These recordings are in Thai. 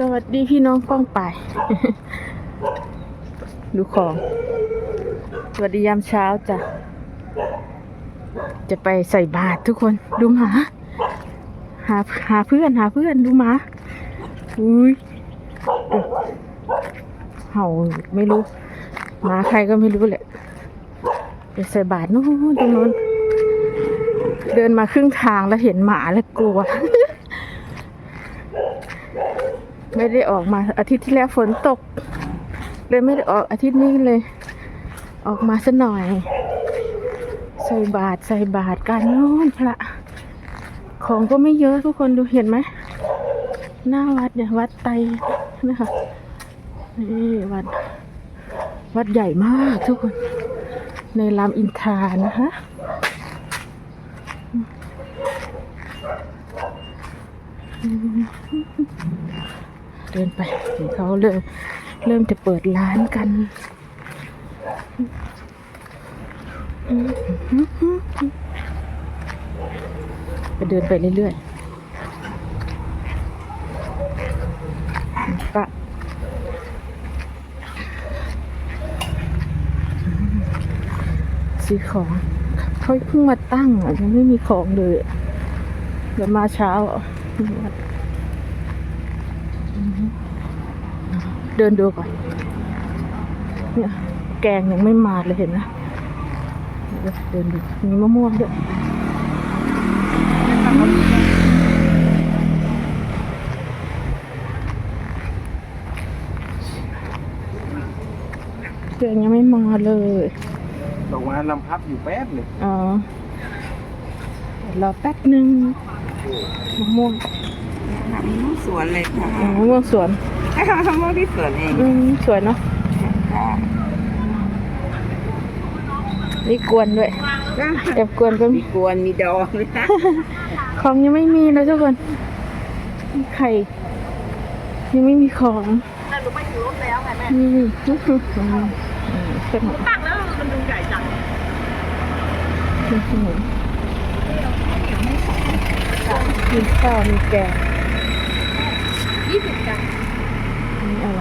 สวัสดีพี่น้องป้องไป ดูของ สวัสดียามเช้าจ้ะ จะไปใส่บาตรทุกคน ดูหมา หาหาเพื่อนหาเพื่อนดูหมา อุ้ยเอ้ยเห่าไม่รู้ หมาใครก็ไม่รู้แหละ ไปใส่บาตรนู่นตรงนู้น เดินมาครึ่งทางแล้วเห็นหมาแล้วกลัว ไม่ได้ออกมาอาทิตย์ที่แล้วฝนตก เลยไม่ได้ออกอาทิตย์นี้เลย ออกมาสัหน่อย ใส่บาตรใส่บาตรกันโน่นพระ ของก็ไม่เยอะทุกคนดูเห็นไหมหน้าวัดเนี่ยวัดไตนะคะนี่วัด วัดใหญ่มากทุกคน ในรามอินทานะคะ เดินไปเห็นเขาเริ่มเริ่มจะเปิดร้านกันไปเดินไปเรื่อยๆก็ซื้อของเขาเพิ่งมาตั้งยังไม่มีของเลยเดี๋ยวมาเช้าอะ เดินดูก่อน เนี่ย แกงยังไม่มาเลยเห็นไหมเดี๋ยวเดินดูมีมะม่วงด้วยเดือนยังไม่มาเลยตกมาลำพับอยู่แป๊บเลยอ๋อรอแป๊บหนึ่งมะม่วงทำสวนเลยค่ะอ๋อมะม่วงสวน ให้ทำทำว่าที่สวนเองอืมสวยเนาะค่ะนี่กวนด้วยก็แอบกวนก็มีมีกวนมีดองเลยนะของยังไม่มีเลยทุกคนมีไข่ยังไม่มีของแต่หนูไปถึงรถแล้วไงแม่นี่ขนมตั้งแล้วมันดูใหญ่จังมีขนมมีข้าวมีแกง ยี่สิบจัง นี่อะไร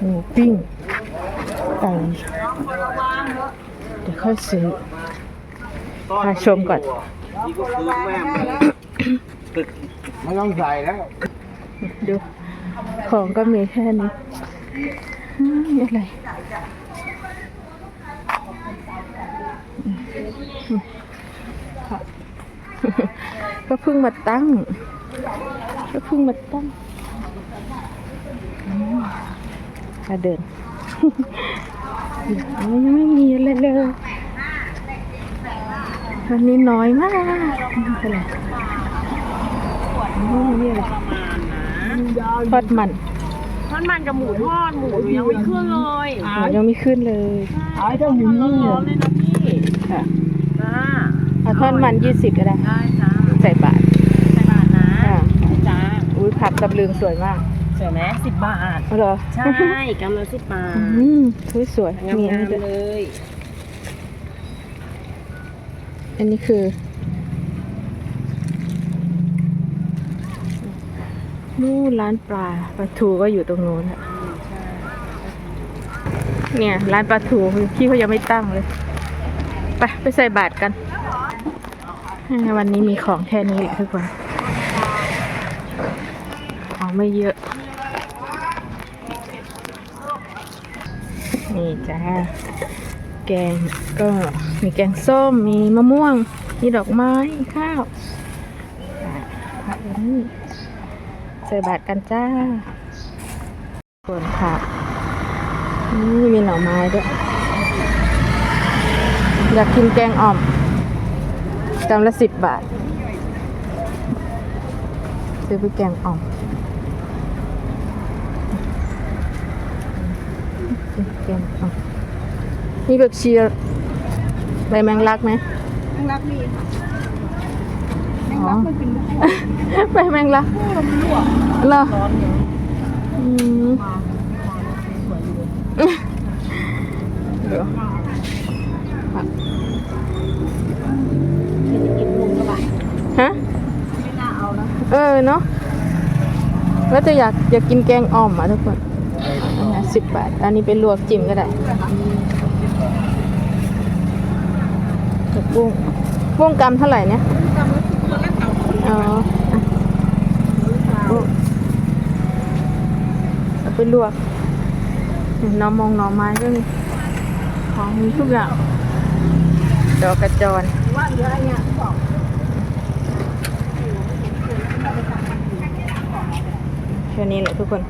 หมูปิ้งไก่เดี๋ยวค่อยซื้อพาชมก่อนนี่ก็คือแม่มันไม่ต้องใส่แล้วดูของก็มีแค่นี้อืมอะไรอืมค่ะก็เพิ่งมาตั้งก็เพิ่งมาตั้งอืม มาเดินยังไม่มีอะไรเลยวันนี้น้อยมากอะไรอ๋อนี่อะไรทอดมันทอดมันกับหมูทอดหมูหนูยังไม่ขึ้นเลยหมูยังไม่ขึ้นเลยไอ้เจ้าหมูร้อนๆเลยนะพี่ค่ะจ้าเอาทอดมันยี่สิบก็ได้ได้จ้าใส่บาทใส่บาทนะค่ะจ้าอุ้ยผักตำลึงสวยมาก สวยไหมสิบบาทเอาเหรอใช่กำลังสิบบาท อืมอุ้ยสวยงามมีอันนี้ๆด้วยเลยอันนี้คือ นู่นร้านปลาปลาทูก็อยู่ตรงโน้นอะเนี่ย ร้านปลาทูพี่เขายังไม่ตั้งเลย ไปไปใส่บาทกันอ่าวันนี้มีของแค่นี้แหละทุกคน ของไม่เยอะ นี่จ้าแกงก็มีแกงส้มมีมะม่วง มีดอกไม้ข้าวอะผักอันนี้ใส่บาตรกันจ้าส่วนผักนี่มีหน่อไม้ด้วย อยากกินแกงอ่อมจำละสิบบาท ซื้อไปแกงอ่อม แกงอ่อมมีแบบเชียร์ใบแมงลักไหม แมงลักมีค่ะแมงอ๋อลักมันเป็นพวกใบแมงลักพวกมันลวกเหรอร้อนอยู่อืมเดี๋ยวผักกินมุมกระบะฮะ ไม่น่าเอานะ เออเนาะแล้วจะอยากอยากกินแกงอ่อมอะทุกคนอันนี้ สิบบาท อันนี้เป็นลวกจิ้มก็ได้กับกุ้งกุ้งกำเท่าไหร่เนี่ยอ๋ออะกุ้งเอาไปลวกหน้ำมองหน่อไม้ก็มีของมีทุกอย่างดอกกระจรว่าเหลืออะไรเนี่ยบอกแค่นี้แหละทุกคน